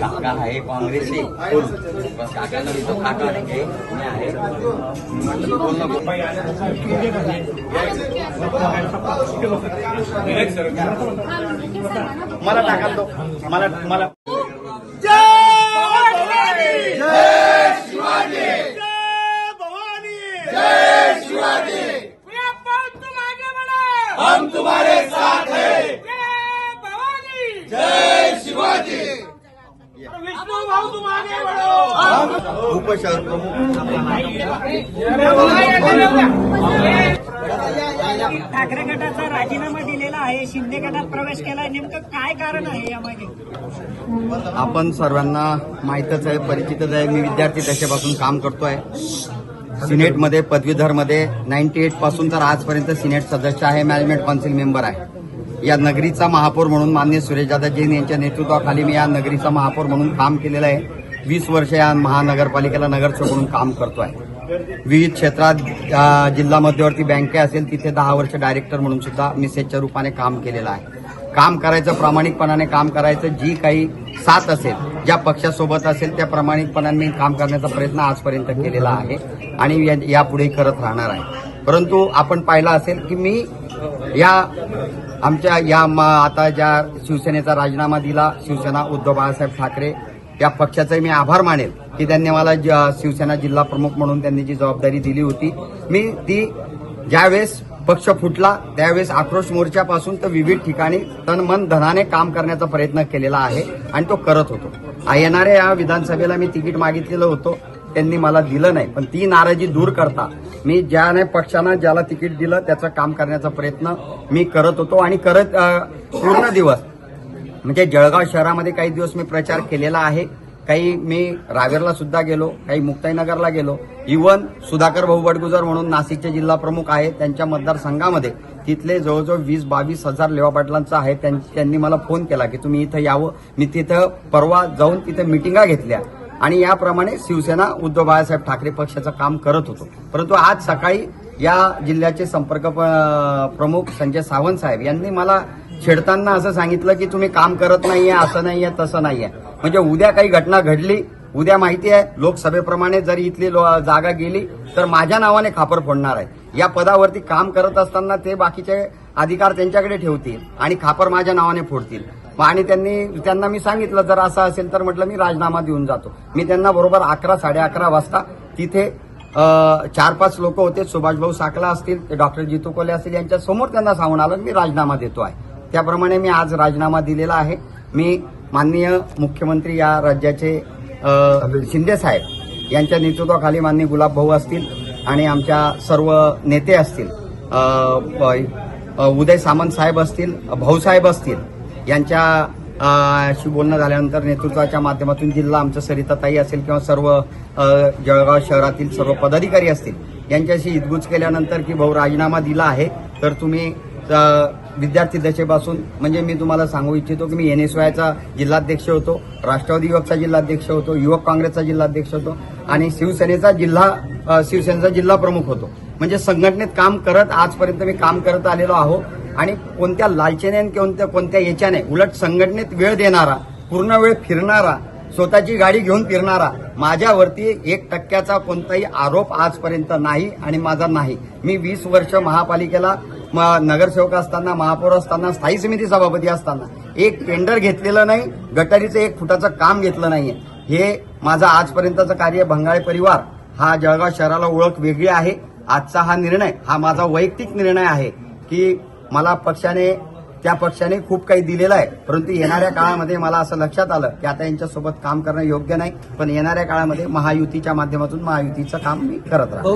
काका आहे काँग्रेसचे बस काकाला तो काका नाही मी आहे म्हटलं बोल नको मला टाकाल तो मला मला हम तुम्हारे साथ हैं। भवानी। जय शिवाजी। विष्णु भाऊ तुम आगे बढ़ो उपशहर प्रमुख ठाकरे गटाचा राजीनामा दिलेला आहे शिंदे गटात प्रवेश केलाय नेमकं काय कारण आहे यामागे? आपण सर्वांना माहीतच आहे परिचितच आहे. मी विद्यार्थी दशेपासून काम करतोय. सिनेटमध्ये पदवीधरमध्ये नाईन्टी एटपासून तर आजपर्यंत सिनेट सदस्य आहे मॅनेजमेंट काउन्सिल मेंबर आहे. या नगरीचा महापौर म्हणून मान्य सुरेशदादा जैन यांच्या नेतृत्वाखाली मी या नगरीचा महापौर म्हणून काम केलेलं आहे. वीस वर्ष या महानगरपालिकेला नगरसेवक म्हणून काम करतो आहे विविध क्षेत्रात जिल्हा मध्यवर्ती बँके असेल तिथे दहा वर्ष डायरेक्टर म्हणून सुद्धा मिसेजच्या रूपाने काम केलेलं आहे. काम करायचं प्रामाणिकपणाने काम करायचं जी काही साथ असेल ज्या पक्षासोबत असेल त्या प्रामाणिकपणाने मी काम करण्याचा प्रयत्न आजपर्यंत केलेला आहे आणि यापुढे यापुढेही करत राहणार आहे. परंतु आपण पाहिलं असेल की मी या आमच्या या म- आता ज्या शिवसेनेचा राजीनामा दिला शिवसेना उद्धव बाळासाहेब ठाकरे या पक्षाचे मी आभार मानेल की त्यांनी मला ज- शिवसेना जिल्हा प्रमुख म्हणून त्यांनी जी जबाबदारी दिली होती. मी ती ज्यावेळेस पक्ष फुटला त्यावेळेस आक्रोश मोर्चापासून तर विविध ठिकाणी तन मन धनाने काम करण्याचा प्रयत्न केलेला आहे आणि तो करत होतो. येणाऱ्या या विधानसभेला मी तिकीट मागितलेलं होतं त्यांनी मला दिलं नाही. पण ती नाराजी दूर करता मी ज्याने पक्षानं ज्याला तिकीट दिलं त्याचं काम करण्याचा प्रयत्न मी करत होतो आणि करत पूर्ण दिवस म्हणजे जळगाव शहरामध्ये काही दिवस मी प्रचार केलेला आहे. काही मी रावेरला सुद्धा गेलो काही मुक्ताईनगरला गेलो. इवन सुधाकर भाऊ बडगुजर म्हणून नाशिकचे जिल्हा प्रमुख आहेत त्यांच्या मतदारसंघामध्ये तिथले जवळजवळ वीस बावीस हजार लेवा पाटलांचं आहे. त्यां- त्यांनी मला फोन केला की तुम्ही इथं यावं. मी तिथं परवा जाऊन तिथे मिटिंगा घेतल्या. आणि याप्रमाणे शिवसेना उद्धव बाळासाहेब ठाकरे पक्षाचं काम करत होतो. परंतु आज सकाळी या जिल्ह्याचे संपर्क प- प्रमुख संजय सावंत साहेब यांनी मला छेडताना असं सांगितलं की तुम्ही काम करत नाहीये असं नाहीये तसं नाहीये. म्हणजे उद्या काही घटना घडली उद्या माहिती आहे लोकसभेप्रमाणे जर इथली लो- जागा गेली तर माझ्या नावाने खापर फोडणार आहे. या पदावरती काम करत असताना ते बाकीचे अधिकार त्यांच्याकडे ठेवतील आणि खापर माझ्या नावाने फोडतील. मग आणि त्यांनी त्यांना मी सांगितलं जर असं असेल तर म्हटलं मी राजीनामा देऊन जातो. मी त्यांना बरोबर अकरा साडे अकरा वाजता तिथे चार पाच लोक होते सुभाषभाऊ साकला असतील ते डॉक्टर जितू कोले असतील यांच्या समोर त्यांना सांगून आलं मी राजीनामा देतो आहे. त्याप्रमाणे मी आज राजीनामा दिलेला आहे. मी माननीय मुख्यमंत्री या राज्याचे शिंदे साहेब यांच्या नेतृत्वाखाली माननीय गुलाब भाऊ असतील आणि आमच्या सर्व नेते असतील उदय सामंत साहेब असतील भाऊसाहेब असतील यांच्या शी बोलणं झाल्यानंतर नेतृत्वाच्या माध्यमातून जिल्हा आमचं सरिताताई असेल किंवा सर्व जळगाव शहरातील सर्व पदाधिकारी असतील यांच्याशी हितगुज केल्यानंतर की भाऊ राजीनामा दिला आहे तर तुम्ही विद्यार्थी दशेपासून म्हणजे मी तुम्हाला सांगू इच्छितो की मी एन एस वायचा जिल्हाध्यक्ष होतो राष्ट्रवादी युवकचा जिल्हाध्यक्ष होतो युवक काँग्रेसचा जिल्हाध्यक्ष होतो आणि शिवसेनेचा जिल्हा शिवसेनेचा जिल्हा प्रमुख होतो. म्हणजे संघटनेत काम करत आजपर्यंत मी काम करत आलेलो आहो आणि कोणत्या लालचेने कोणत्या कोणत्या याच्याने उलट संघटनेत वेळ देणारा पूर्ण वेळ फिरणारा स्वतःची गाडी घेऊन फिरणारा माझ्यावरती एक टक्क्याचा कोणताही आरोप आजपर्यंत नाही आणि माझा नाही. मी वीस वर्ष महापालिकेला नगरसेवक असताना महापौर असताना स्थायी समिती सभापती असताना एक टेंडर घेतलेलं नाही गटारीचं एक फुटाचं काम घेतलं नाही हे माझा आजपर्यंतचं कार्य भंगाळे परिवार हा जळगाव शहराला ओळख वेगळी आहे. आजचा हा निर्णय हा माझा वैयक्तिक निर्णय आहे की मला पक्षाने त्या पक्षाने खूप काही दिलेलं आहे. परंतु येणाऱ्या काळामध्ये मला असं लक्षात आलं की आता यांच्यासोबत काम करणं योग्य नाही. पण येणाऱ्या काळामध्ये महायुतीच्या माध्यमातून महायुतीचं काम मी करत राहतो